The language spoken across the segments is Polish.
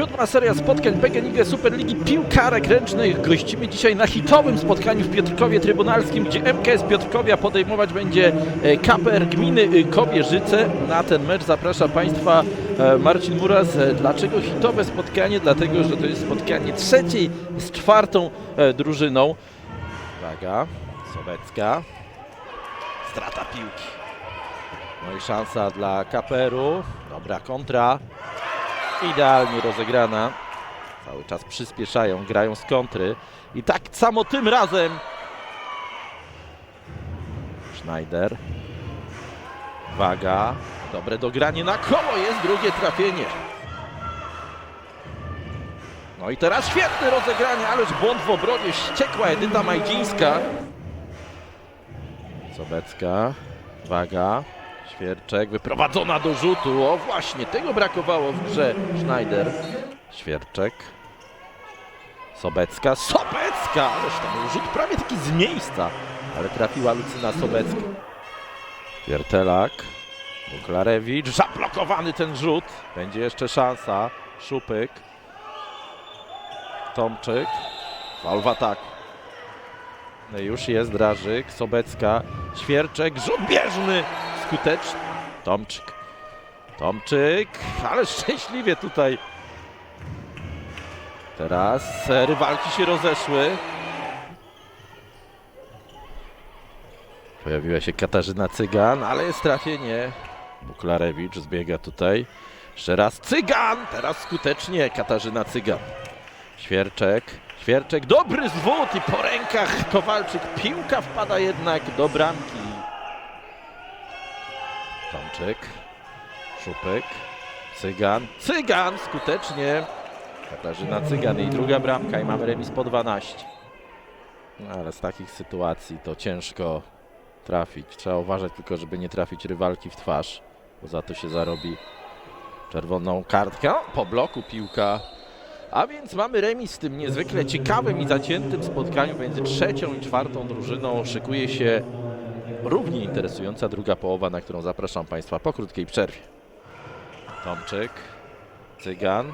Siódma seria spotkań PGNiG Superligi Piłkarek Ręcznych. Gościmy dzisiaj na hitowym spotkaniu w Piotrkowie Trybunalskim, gdzie MKS Piotrkowia podejmować będzie e, KPR Gminy e, Kobierzyce. Na ten mecz zaprasza Państwa e, Marcin Muras. E, Dlaczego hitowe spotkanie? Dlatego, że to jest spotkanie trzeciej z czwartą drużyną. Uwaga, Sobecka. Strata piłki. No i szansa dla KPR-u. Dobra kontra. Idealnie rozegrana. Cały czas przyspieszają, grają z kontry. I tak samo tym razem. Schneider. Waga. Dobre dogranie na koło jest drugie trafienie. No i teraz świetne rozegranie, ależ błąd w obronie. Wściekła Edyta Majdzińska. Sobecka. Waga. Świerczek wyprowadzona do rzutu. O właśnie, tego brakowało w grze. Schneider. Świerczek. Sobecka. Sobecka! Ależ tam rzut prawie taki z miejsca. Ale trafiła Lucyna Sobecka. Wiertelak. Buklarewicz. Zablokowany ten rzut. Będzie jeszcze szansa. Szupyk. Tomczyk. Faul w ataku. No już jest Drażyk. Sobecka. Świerczek. Rzut bieżny skuteczny. Tomczyk. Tomczyk, ale szczęśliwie tutaj. Teraz e, rywalki się rozeszły. Pojawiła się Katarzyna Cygan, ale jest trafienie. Buklarewicz zbiega tutaj. Jeszcze raz Cygan, teraz skutecznie Katarzyna Cygan. Świerczek, Świerczek, dobry zwód i po rękach Kowalczyk. Piłka wpada jednak do bramki. Tomczyk, Szupyk, Cygan, Cygan skutecznie. Katarzyna Cygan i druga bramka i mamy remis po 12. No, ale z takich sytuacji to ciężko trafić. Trzeba uważać tylko, żeby nie trafić rywalki w twarz, bo za to się zarobi czerwoną kartkę. O, po bloku piłka. A więc mamy remis w tym niezwykle ciekawym i zaciętym spotkaniu między trzecią i czwartą drużyną. Szykuje się równie interesująca druga połowa, na którą zapraszam Państwa po krótkiej przerwie. Tomczyk, Cygan,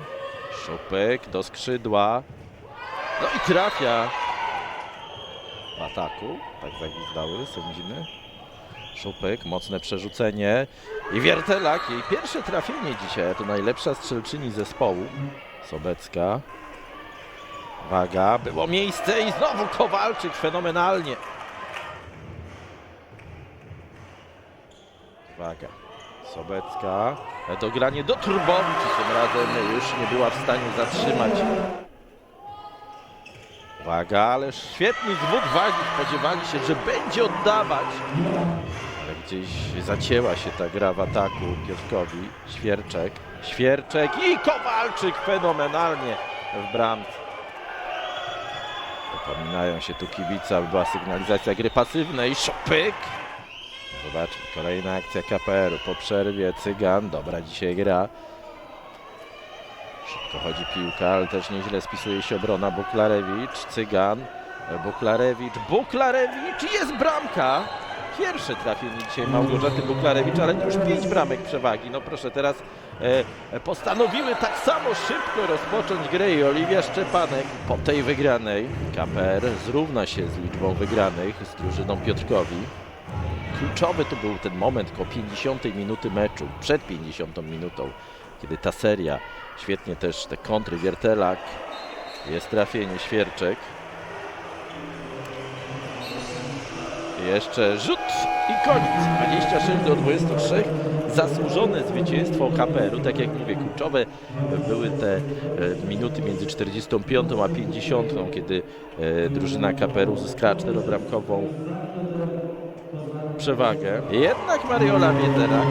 Szupyk do skrzydła. No i trafia w ataku. Tak zagwizdały sędziny. Szupyk, mocne przerzucenie i Wiertelak. Jej pierwsze trafienie dzisiaj, to najlepsza strzelczyni zespołu. Sobecka. Waga, było miejsce i znowu Kowalczyk fenomenalnie. Uwaga. Sobecka. Dogranie do Turbowicz. Tym razem już nie była w stanie zatrzymać. Uwaga, ale świetny zwód wagi. Spodziewali się, że będzie oddawać. Ale gdzieś zacięła się ta gra w ataku Piotrkowi. Świerczek. Świerczek i Kowalczyk fenomenalnie w bramce. Dopominają się tu kibica, by była sygnalizacja gry pasywnej. Szopyk. Zobaczmy, kolejna akcja KPR-u po przerwie. Cygan, dobra dzisiaj gra. Szybko chodzi piłka, ale też nieźle spisuje się obrona. Buklarewicz, Cygan, Buklarewicz, Buklarewicz jest bramka! Pierwsze trafienie dzisiaj Małgorzaty Buklarewicz, ale już pięć bramek przewagi. No proszę, teraz e, postanowiły tak samo szybko rozpocząć grę i Oliwia Szczepanek po tej wygranej. KPR zrówna się z liczbą wygranych z drużyną Piotrkowi. Kluczowy to był ten moment koło 50 minuty meczu, przed 50 minutą, kiedy ta seria, świetnie też te kontry, Wiertelak, jest trafienie, Świerczek. Jeszcze rzut i koniec. 26 do 23. Zasłużone zwycięstwo KPR-u. Tak jak mówię, kluczowe były te e, minuty między 45 a 50, kiedy e, drużyna KPR-u uzyskała czterobramkową przewagę. Jednak Mariola Wiedelak,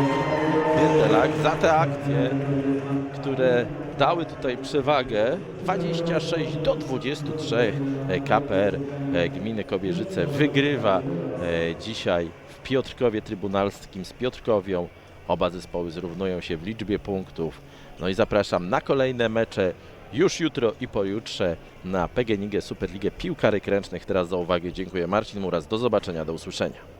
Wiedelak za te akcje, które dały tutaj przewagę 26 do 23 e, KPR e, gminy Kobierzyce wygrywa e, dzisiaj w Piotrkowie Trybunalskim z Piotrkowią. Oba zespoły zrównują się w liczbie punktów. No i zapraszam na kolejne mecze już jutro i pojutrze na PGNiG Superligę Piłkarek Ręcznych. Teraz za uwagę dziękuję Marcin Muras. Do zobaczenia, do usłyszenia.